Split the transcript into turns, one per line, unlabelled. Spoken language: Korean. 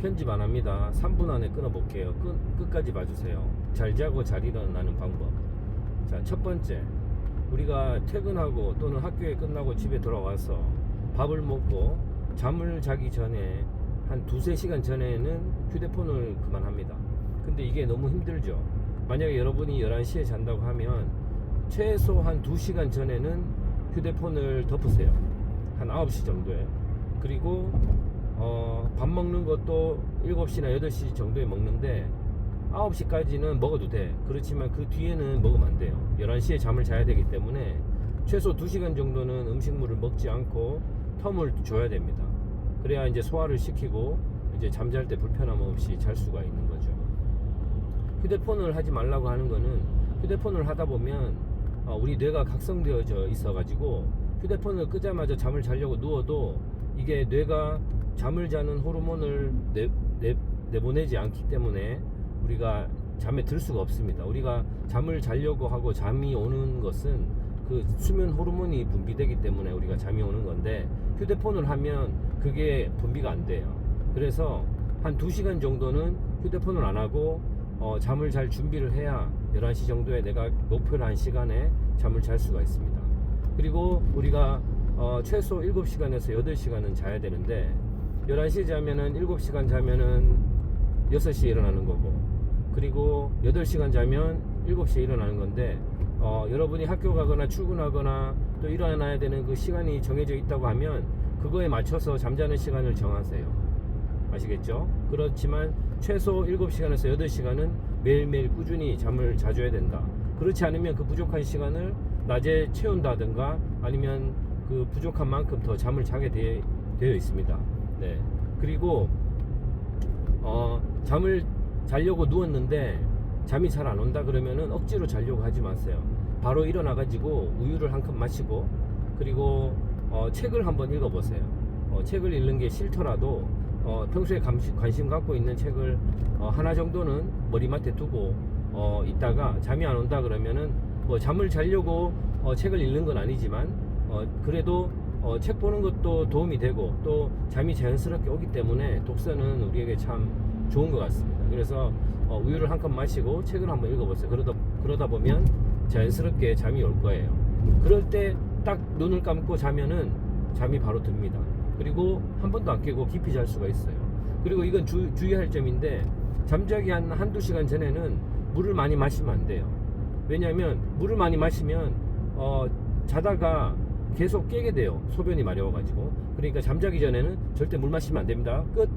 편집 안 합니다. 3분 안에 끊어볼게요. 끝, 끝까지 봐주세요. 잘 자고 잘 일어나는 방법. 자, 첫 번째. 우리가 퇴근하고 또는 학교에 끝나고 집에 돌아와서 밥을 먹고 잠을 자기 전에 한 두세 시간 전에는 휴대폰을 그만합니다. 근데 이게 너무 힘들죠. 만약에 여러분이 11시에 잔다고 하면 최소 한 2시간 전에는 휴대폰을 덮으세요. 한 9시 정도에. 그리고 어, 밥 먹는 것도 7시나 8시 정도에 먹는데 9시까지는 먹어도 돼. 그렇지만 그 뒤에는 먹으면 안 돼요. 11시에 잠을 자야 되기 때문에 최소 2시간 정도는 음식물을 먹지 않고 텀을 줘야 됩니다. 그래야 이제 소화를 시키고 이제 잠잘 때 불편함 없이 잘 수가 있는 거죠. 휴대폰을 하지 말라고 하는 거는 휴대폰을 하다 보면 어, 우리 뇌가 각성되어져 있어 가지고 휴대폰을 끄자마자 잠을 자려고 누워도 이게 뇌가 잠을 자는 호르몬을 내, 내, 내보내지 않기 때문에 우리가 잠에 들 수가 없습니다. 우리가 잠을 자려고 하고 잠이 오는 것은 그 수면 호르몬이 분비되기 때문에 우리가 잠이 오는 건데 휴대폰을 하면 그게 분비가 안 돼요. 그래서 한 2시간 정도는 휴대폰을 안 하고 어, 잠을 잘 준비를 해야 11시 정도에 내가 목표로 한 시간에 잠을 잘 수가 있습니다. 그리고 우리가 어, 최소 7시간에서 8시간은 자야 되는데 11시에 자면은 7시간 자면은 6시에 일어나는 거고 그리고 8시간 자면 7시에 일어나는 건데 어, 여러분이 학교 가거나 출근하거나 또 일어나야 되는 그 시간이 정해져 있다고 하면 그거에 맞춰서 잠자는 시간을 정하세요. 아시겠죠? 그렇지만 최소 7시간에서 8시간은 매일매일 꾸준히 잠을 자줘야 된다. 그렇지 않으면 그 부족한 시간을 낮에 채운다든가 아니면 그 부족한 만큼 더 잠을 자게 되, 되어 있습니다. 네. 그리고 어, 잠을 자려고 누웠는데 잠이 잘 안 온다 그러면은 억지로 자려고 하지 마세요. 바로 일어나 가지고 우유를 한 컵 마시고 그리고 어, 책을 한번 읽어 보세요. 어, 책을 읽는 게 싫더라도 어, 평소에 감시, 관심 갖고 있는 책을 어, 하나 정도는 머리맡에 두고 어, 있다가 잠이 안 온다 그러면은 뭐 잠을 자려고 어, 책을 읽는 건 아니지만 어, 그래도 어, 책 보는 것도 도움이 되고 또 잠이 자연스럽게 오기 때문에 독서는 우리에게 참 좋은 것 같습니다. 그래서 어, 우유를 한 컵 마시고 책을 한번 읽어보세요. 그러다 그러다 보면 자연스럽게 잠이 올 거예요. 그럴 때 딱 눈을 감고 자면은 잠이 바로 듭니다. 그리고 한 번도 안 깨고 깊이 잘 수가 있어요. 그리고 이건 주, 주의할 점인데 잠자기 한 한두 시간 전에는 물을 많이 마시면 안 돼요. 왜냐하면 물을 많이 마시면 어, 자다가 계속 깨게 돼요. 소변이 마려워가지고. 그러니까 잠자기 전에는 절대 물 마시면 안 됩니다. 끝.